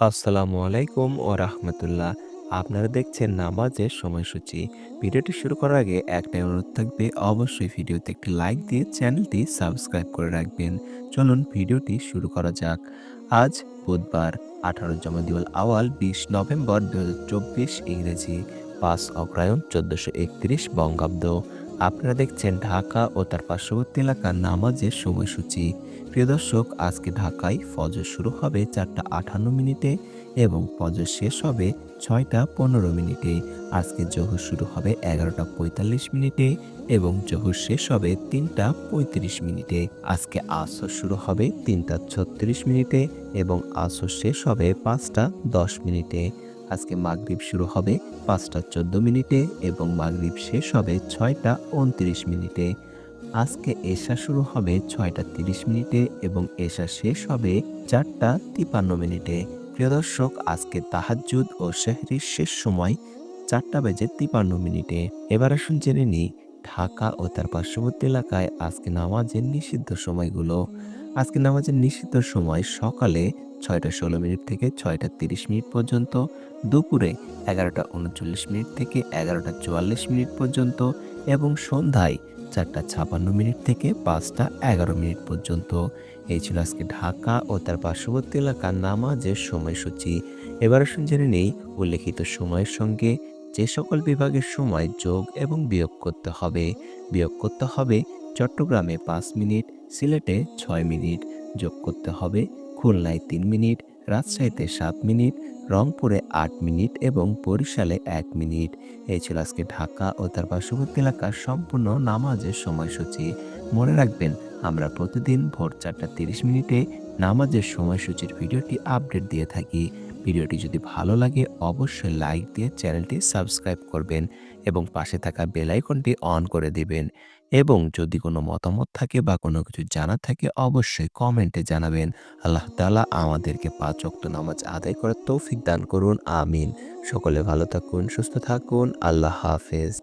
আসসালামু আলাইকুম ও রাহমাতুল্লাহ। আপনারা দেখছেন নামাজের সময়সূচি। ভিডিওটি শুরু করার আগে একটাই অনুরোধ থাকবে, অবশ্যই ভিডিওতে একটি লাইক দিয়ে চ্যানেলটি সাবস্ক্রাইব করে রাখবেন। চলুন ভিডিওটি শুরু করা যাক। আজ বুধবার ১৮ জমাদিউল আওয়াল ২০ নভেম্বর ২০২৪ ইংরেজি ৫ অগ্রায়ণ ১৪৩১ বঙ্গাব্দ। আপনারা দেখছেন ঢাকা ও তার পার্শ্ববর্তী এলাকার নামাজের সময়সূচি। প্রিয় দর্শক, আজকে ঢাকায় ফজর শুরু হবে চারটা আটান্ন মিনিটে এবং ফজর শেষ হবে ছয়টা পনেরো মিনিটে। আজকে জোহর শুরু হবে এগারোটা পঁয়তাল্লিশ মিনিটে এবং জোহর শেষ হবে তিনটা পঁয়ত্রিশ মিনিটে। আজকে আসর শুরু হবে তিনটা ছত্রিশ মিনিটে এবং আসর শেষ হবে পাঁচটা দশ মিনিটে। আজকে মাগরিব শুরু হবে পাঁচটা চোদ্দ মিনিটে এবং মাগরিব শেষ হবে ছয়টা উনত্রিশ মিনিটে। আজকে এশা শুরু হবে ছয়টা তিরিশ মিনিটে এবং এশা শেষ হবে চারটা তিপান্ন মিনিটে। প্রিয় দর্শক, আজকে তাহাজ্জুদ ও শেহরির শেষ সময় চারটা বেজে তিপান্ন মিনিটে। এবার আসুন জেনে নিই, ঢাকা ও তার পার্শ্ববর্তী এলাকায় আজকে নামাজের নিষিদ্ধ সময়গুলো। আজকে নামাজের নিষিদ্ধ সময় সকালে ছয়টা ষোলো মিনিট থেকে ছয়টা তিরিশ মিনিট পর্যন্ত, দুপুরে এগারোটা উনচল্লিশ মিনিট থেকে এগারোটা চুয়াল্লিশ মিনিট পর্যন্ত এবং সন্ধ্যায় চারটা ছাপান্ন মিনিট থেকে পাঁচটা এগারো মিনিট পর্যন্ত। এই ছিল আজকে ঢাকা ও তার পার্শ্ববর্তী এলাকার নামাজের সময়সূচি। এবার আসুন জেনে নেই উল্লেখিত সময়ের সঙ্গে যে সকল বিভাগের সময় যোগ এবং বিয়োগ করতে হবে। বিয়োগ করতে হবে চট্টগ্রামে পাঁচ মিনিট, সিলেটে ছয় মিনিট, যোগ করতে হবে খুলনায় তিন মিনিট, রাজশাহীতে সাত মিনিট, রংপুরে আট মিনিট এবং বরিশালে এক মিনিট। এই ছিল আজকে ঢাকা ও তার পার্শ্ববর্তী এলাকার সম্পূর্ণ নামাজের সময়সূচি। মনে রাখবেন, আমরা প্রতিদিন ভোর চারটা তিরিশ মিনিটে নামাজের সময়সূচির ভিডিওটি আপডেট দিয়ে থাকি। ভিডিওটি যদি ভালো লাগে, অবশ্যই লাইক দিয়ে চ্যানেলটি সাবস্ক্রাইব করবেন এবং পাশে থাকা বেল আইকনটি অন করে দিবেন। এবং যদি কোনো মতামত থাকে বা কোনো কিছু জানা থাকে, অবশ্যই কমেন্টে জানাবেন। আল্লাহ তাআলা আমাদেরকে পাঁচ ওয়াক্ত নামাজ আদায় করার তৌফিক দান করুন, আমিন। সকলে ভালো থাকুন, সুস্থ থাকুন, আল্লাহ হাফেজ।